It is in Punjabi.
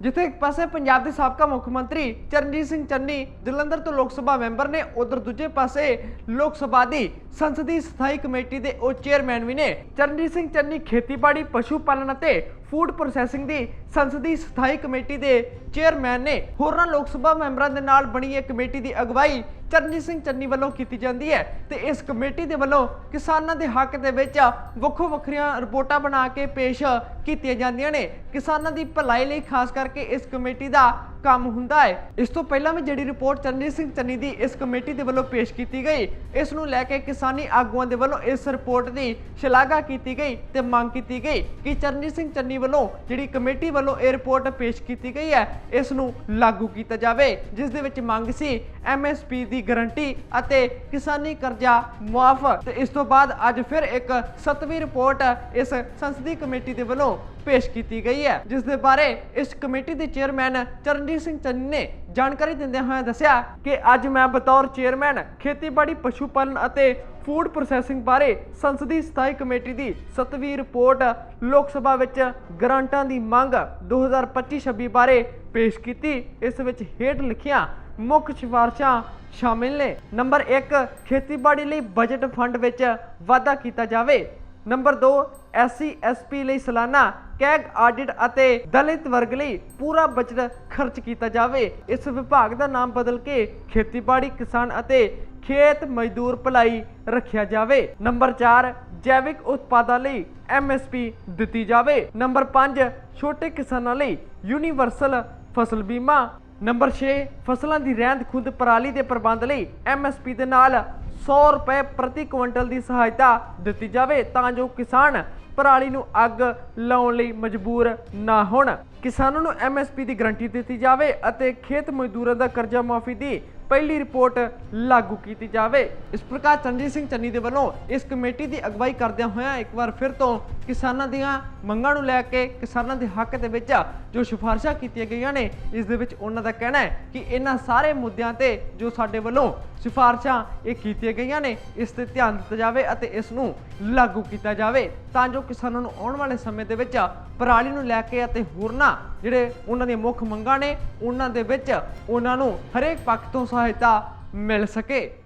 ਜਿੱਥੇ ਇੱਕ ਪਾਸੇ ਪੰਜਾਬ ਦੇ ਸਾਬਕਾ ਮੁੱਖ ਮੰਤਰੀ ਚਰਨਜੀਤ ਸਿੰਘ ਚੰਨੀ ਜਲੰਧਰ ਤੋਂ ਲੋਕ ਸਭਾ ਮੈਂਬਰ ਨੇ, ਉਧਰ ਦੂਜੇ ਪਾਸੇ ਲੋਕ ਸਭਾ ਦੀ ਸੰਸਦੀ ਸਥਾਈ ਕਮੇਟੀ ਦੇ ਉਹ ਚੇਅਰਮੈਨ ਵੀ ਨੇ। ਚਰਨਜੀਤ ਸਿੰਘ ਚੰਨੀ ਖੇਤੀਬਾੜੀ, ਪਸ਼ੂ ਪਾਲਣ ਅਤੇ ਫੂਡ ਪ੍ਰੋਸੈਸਿੰਗ ਦੀ ਸੰਸਦੀ ਸਥਾਈ ਕਮੇਟੀ ਦੇ ਚੇਅਰਮੈਨ ਨੇ। ਹੋਰਨਾਂ ਲੋਕ ਸਭਾ ਮੈਂਬਰਾਂ ਦੇ ਨਾਲ ਬਣੀ ਇਹ ਕਮੇਟੀ ਦੀ ਅਗਵਾਈ ਚਰਨਜੀਤ ਸਿੰਘ ਚੰਨੀ ਵੱਲੋਂ ਕੀਤੀ ਜਾਂਦੀ ਹੈ ਤੇ ਇਸ ਕਮੇਟੀ ਦੇ ਵੱਲੋਂ ਕਿਸਾਨਾਂ ਦੇ ਹੱਕ ਦੇ ਵਿੱਚ ਵੱਖੋ ਵੱਖਰੀਆਂ ਰਿਪੋਰਟਾਂ ਬਣਾ ਕੇ ਪੇਸ਼ ਕੀਤੀਆਂ ਜਾਂਦੀਆਂ ਨੇ। ਕਿਸਾਨਾਂ ਦੀ ਭਲਾਈ ਲਈ ਖਾਸ ਕਰਕੇ ਇਸ ਕਮੇਟੀ ਦਾ ਕੰਮ ਹੁੰਦਾ ਹੈ। ਇਸ ਤੋਂ ਪਹਿਲਾਂ ਵੀ ਜਿਹੜੀ ਰਿਪੋਰਟ ਚਰਨਜੀਤ ਸਿੰਘ ਚੰਨੀ ਦੀ ਇਸ ਕਮੇਟੀ ਦੇ ਵੱਲੋਂ ਪੇਸ਼ ਕੀਤੀ ਗਈ, ਇਸ ਨੂੰ ਲੈ ਕੇ ਕਿਸਾਨੀ ਆਗੂਆਂ ਦੇ ਵੱਲੋਂ ਇਸ ਰਿਪੋਰਟ ਦੀ ਸ਼ਲਾਘਾ ਕੀਤੀ ਗਈ ਤੇ ਮੰਗ ਕੀਤੀ ਗਈ ਕਿ ਚਰਨਜੀਤ ਸਿੰਘ ਚੰਨੀ ਵੱਲੋਂ ਜਿਹੜੀ ਕਮੇਟੀ ਵੱਲੋਂ ਇਹ ਰਿਪੋਰਟ ਪੇਸ਼ ਕੀਤੀ ਗਈ ਹੈ, ਇਸ ਨੂੰ ਲਾਗੂ ਕੀਤਾ ਜਾਵੇ। ਜਿਸ ਦੇ ਵਿੱਚ ਮੰਗ ਸੀ ਐਮਐਸਪੀ ਦੀ ਗਾਰੰਟੀ ਅਤੇ ਕਿਸਾਨੀ ਕਰਜ਼ਾ ਮੁਆਫ ਤੇ ਇਸ ਤੋਂ ਬਾਅਦ ਅੱਜ ਫਿਰ ਇੱਕ ਸੱਤਵੀਂ ਰਿਪੋਰਟ ਇਸ ਸੰਸਦੀ ਕਮੇਟੀ ਦੇ ਵੱਲੋਂ ਪੇਸ਼ ਕੀਤੀ ਗਈ ਹੈ। ਜਿਸ ਦੇ ਬਾਰੇ ਇਸ ਕਮੇਟੀ ਦੇ ਚੇਅਰਮੈਨ ਚਰਨਜੀਤ ਸਿੰਘ ਚੰਨੀ ਨੇ ਜਾਣਕਾਰੀ ਦਿੰਦਿਆਂ ਹੋਇਆਂ ਦੱਸਿਆ ਕਿ ਅੱਜ ਮੈਂ ਬਤੌਰ ਚੇਅਰਮੈਨ, ਖੇਤੀਬਾੜੀ ਪਸ਼ੂ ਪਾਲਣ ਅਤੇ ਫੂਡ ਪ੍ਰੋਸੈਸਿੰਗ ਬਾਰੇ ਸੰਸਦੀ ਸਥਾਈ ਕਮੇਟੀ ਦੀ 7ਵੀਂ ਰਿਪੋਰਟ ਲੋਕ ਸਭਾ ਵਿੱਚ ਗ੍ਰਾਂਟਾਂ ਦੀ ਮੰਗ 2025-26 ਬਾਰੇ ਪੇਸ਼ ਕੀਤੀ। ਇਸ ਵਿੱਚ ਹੇਠ ਲਿਖੀਆਂ ਮੁੱਖ ਸਿਫਾਰਸ਼ਾਂ ਸ਼ਾਮਿਲ ਨੇ। ਨੰਬਰ 1 ਖੇਤੀਬਾੜੀ ਲਈ ਬਜਟ ਫੰਡ ਵਿੱਚ ਵਾਧਾ ਕੀਤਾ ਜਾਵੇ। ਨੰਬਰ 2 ਐਸਸੀ, ਐਸਪੀ ਲਈ ਸਾਲਾਨਾ ਕੈਗ ਆਡਿਟ ਅਤੇ ਦਲਿਤ ਵਰਗ ਲਈ ਪੂਰਾ ਬਜਟ ਖਰਚ ਕੀਤਾ ਜਾਵੇ। ਇਸ ਵਿਭਾਗ ਦਾ ਨਾਮ ਬਦਲ ਕੇ ਖੇਤੀਬਾੜੀ, ਕਿਸਾਨ ਅਤੇ ਖੇਤ ਮਜ਼ਦੂਰ ਭਲਾਈ ਰੱਖਿਆ ਜਾਵੇ। ਨੰਬਰ 4 ਜੈਵਿਕ ਉਤਪਾਦਾਂ ਲਈ ਐਮਐਸਪੀ ਦਿੱਤੀ ਜਾਵੇ। ਨੰਬਰ 5 ਛੋਟੇ ਕਿਸਾਨਾਂ ਲਈ ਯੂਨੀਵਰਸਲ ਫਸਲ ਬੀਮਾ। ਨੰਬਰ 6 ਫਸਲਾਂ ਦੀ ਰਹਿੰਦ ਖੁੰਦ ਪਰਾਲੀ ਦੇ ਪ੍ਰਬੰਧ ਲਈ ਐਮਐਸਪੀ ਦੇ ਨਾਲ 100 ਰੁਪਏ ਪ੍ਰਤੀ ਕੁਇੰਟਲ ਦੀ ਸਹਾਇਤਾ ਦਿੱਤੀ ਜਾਵੇ ਤਾਂ ਜੋ ਕਿਸਾਨ ਪਰਾਲੀ ਨੂੰ ਅੱਗ ਲਾਉਣ ਲਈ ਮਜਬੂਰ ਨਾ ਹੋਣ। ਕਿਸਾਨਾਂ ਨੂੰ ਐਮਐਸਪੀ ਦੀ ਗਰੰਟੀ ਦਿੱਤੀ ਜਾਵੇ ਅਤੇ ਖੇਤ ਮਜ਼ਦੂਰਾਂ ਦਾ ਕਰਜ਼ਾ ਮਾਫੀ ਦੀ ਪਹਿਲੀ ਰਿਪੋਰਟ ਲਾਗੂ ਕੀਤੀ ਜਾਵੇ। ਇਸ ਪ੍ਰਕਾਰ ਚੰਜੀਤ ਸਿੰਘ ਚੰਨੀ ਦੇ ਵੱਲੋਂ ਇਸ ਕਮੇਟੀ ਦੀ ਅਗਵਾਈ ਕਰਦਿਆਂ ਹੋਇਆਂ ਇੱਕ ਵਾਰ ਫਿਰ ਤੋਂ ਕਿਸਾਨਾਂ ਦੀਆਂ ਮੰਗਾਂ ਨੂੰ ਲੈ ਕੇ ਕਿਸਾਨਾਂ ਦੇ ਹੱਕ ਦੇ ਵਿੱਚ ਜੋ ਸਿਫਾਰਸ਼ਾਂ ਕੀਤੀਆਂ ਗਈਆਂ ਨੇ, ਇਸ ਦੇ ਵਿੱਚ ਉਹਨਾਂ ਦਾ ਕਹਿਣਾ ਹੈ ਕਿ ਇਹਨਾਂ ਸਾਰੇ ਮੁੱਦਿਆਂ ਤੇ ਜੋ ਸਾਡੇ ਵੱਲੋਂ ਸਿਫਾਰਸ਼ਾਂ ਇਹ ਕੀਤੀਆਂ ਗਈਆਂ ਨੇ, ਇਸ ਤੇ ਧਿਆਨ ਦਿੱਤਾ ਜਾਵੇ ਅਤੇ ਇਸ ਨੂੰ ਲਾਗੂ ਕੀਤਾ ਜਾਵੇ ਤਾਂ ਜੋ ਕਿਸਾਨਾਂ ਨੂੰ ਆਉਣ ਵਾਲੇ ਸਮੇਂ ਦੇ ਵਿੱਚ ਪਰਾਲੀ ਨੂੰ ਲੈ ਕੇ ਅਤੇ ਹੋਰਨਾਂ ਜਿਹੜੇ ਉਹਨਾਂ ਦੀਆਂ ਮੁੱਖ ਮੰਗਾਂ ਨੇ, ਉਹਨਾਂ ਦੇ ਵਿੱਚ ਉਹਨਾਂ ਨੂੰ ਹਰੇਕ ਪੱਖ ਤੋਂ ਸਹਾਇਤਾ ਮਿਲ ਸਕੇ।